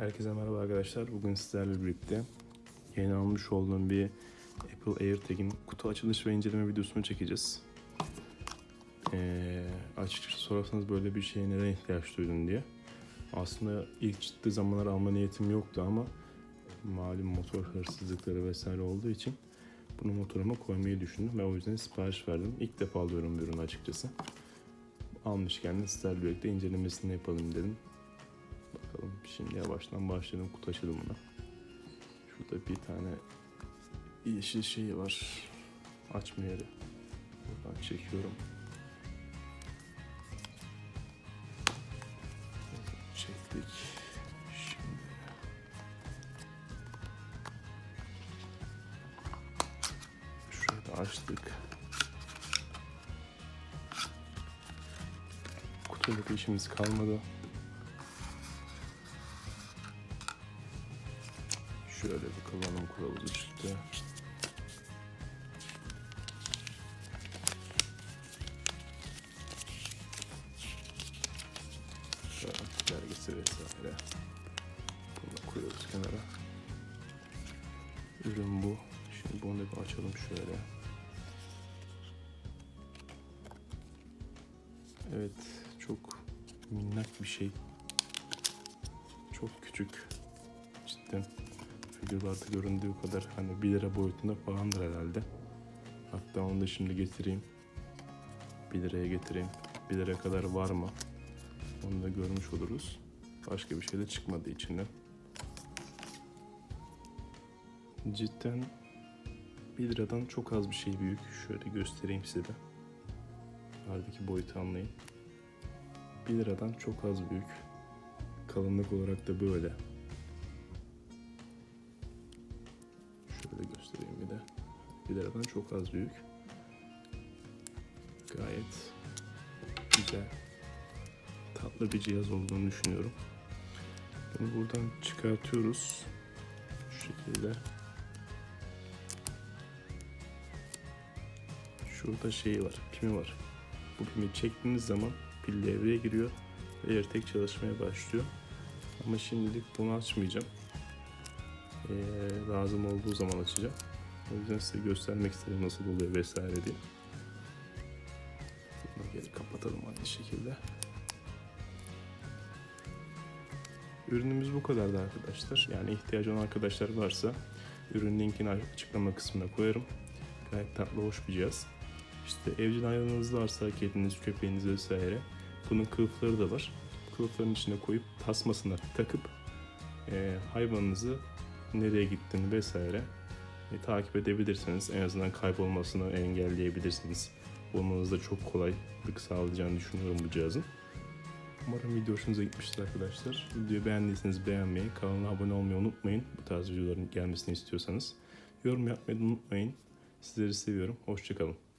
Herkese merhaba arkadaşlar. Bugün sizlerle birlikte yeni almış olduğum bir Apple AirTag'in kutu açılış ve inceleme videosunu çekeceğiz. Ee, açıkçası sorarsanız böyle bir şeye neden ihtiyaç duydun diye. Aslında ilk çıktığı zamanlar alma niyetim yoktu ama malum motor hırsızlıkları vesaire olduğu için bunu motoruma koymayı düşündüm ve o yüzden sipariş verdim. İlk defa alıyorum bir ürünü açıkçası. Almışken de sizlerle birlikte incelemesini yapalım dedim. Şimdi yavaştan başlayalım kutu açılımına. Şurada bir tane yeşil şey var. Açma. Buradan çekiyorum. Çektik. Şimdi şurayı da açtık. Kutuyla bir işimiz kalmadı. Şöyle bir kullanım kılavuzu çıktı. Garanti belgesi vesaire. Bunu koyuyoruz kenara. Ürün bu. Şimdi bunu da bir açalım şöyle. Evet, çok minnak bir şey. Çok küçük. Cidden figürlerde göründüğü kadar hani 1 lira boyutunda falandır herhalde. Hatta onu da şimdi getireyim. 1 liraya getireyim. 1 liraya kadar var mı? Onu da görmüş oluruz. Başka bir şey de çıkmadı içinden. Cidden 1 liradan çok az bir şey büyük. Şöyle göstereyim size de. Aradaki boyutu anlayın. 1 liradan çok az büyük. Kalınlık olarak da böyle. 1 liradan çok az büyük. Gayet güzel. Tatlı bir cihaz olduğunu düşünüyorum. Bunu buradan çıkartıyoruz. Şu şekilde. Şurada şey var, pimi var. Bu pimi çektiğiniz zaman pil devreye giriyor ve AirTag çalışmaya başlıyor. Ama şimdilik bunu açmayacağım. Ee, lazım olduğu zaman açacağım. O yüzden size göstermek istedim nasıl oluyor vesaire diye. Bunu geri kapatalım aynı şekilde. Ürünümüz bu kadardı arkadaşlar. Yani ihtiyacı olan arkadaşlar varsa ürün linkini açıklama kısmına koyarım. Gayet tatlı, hoş bir cihaz. İşte evcil hayvanınız varsa kediniz, köpeğiniz vesaire bunun kılıfları da var. Kılıfların içine koyup tasmasına takıp e, hayvanınızı nereye gittiğini vesaire e, takip edebilirsiniz. En azından kaybolmasını engelleyebilirsiniz. Bulmanızda çok kolaylık sağlayacağını düşünüyorum bu cihazın. Umarım video hoşunuza gitmiştir arkadaşlar. Videoyu beğendiyseniz beğenmeyi, kanala abone olmayı unutmayın. Bu tarz videoların gelmesini istiyorsanız. Yorum yapmayı da unutmayın. Sizleri seviyorum. Hoşçakalın.